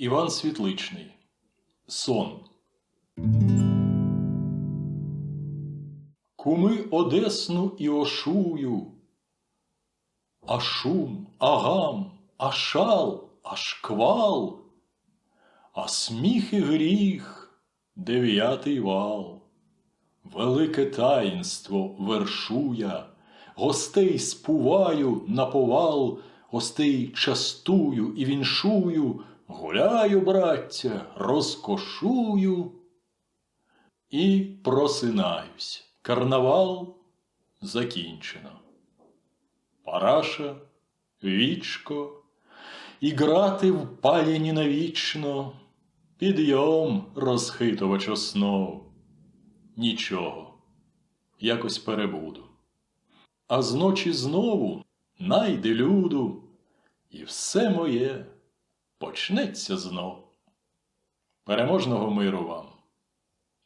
Іван Світличний. Сон. Куми Одесну і ошую. А шум, а гам, а шал, а шквал, а сміх і гріх, дев'ятий вал. Велике таїнство вершуя, гостей спуваю на повал, гостей частую і віншую, гуляю, браття, розкошую і просинаюсь. Карнавал закінчено. Параша, вічко, і грати впаяні навічно, підйом розхитувач основ. Нічого, якось перебуду. А зночі знову найде люду, і все моє почнеться знов. Переможного миру вам!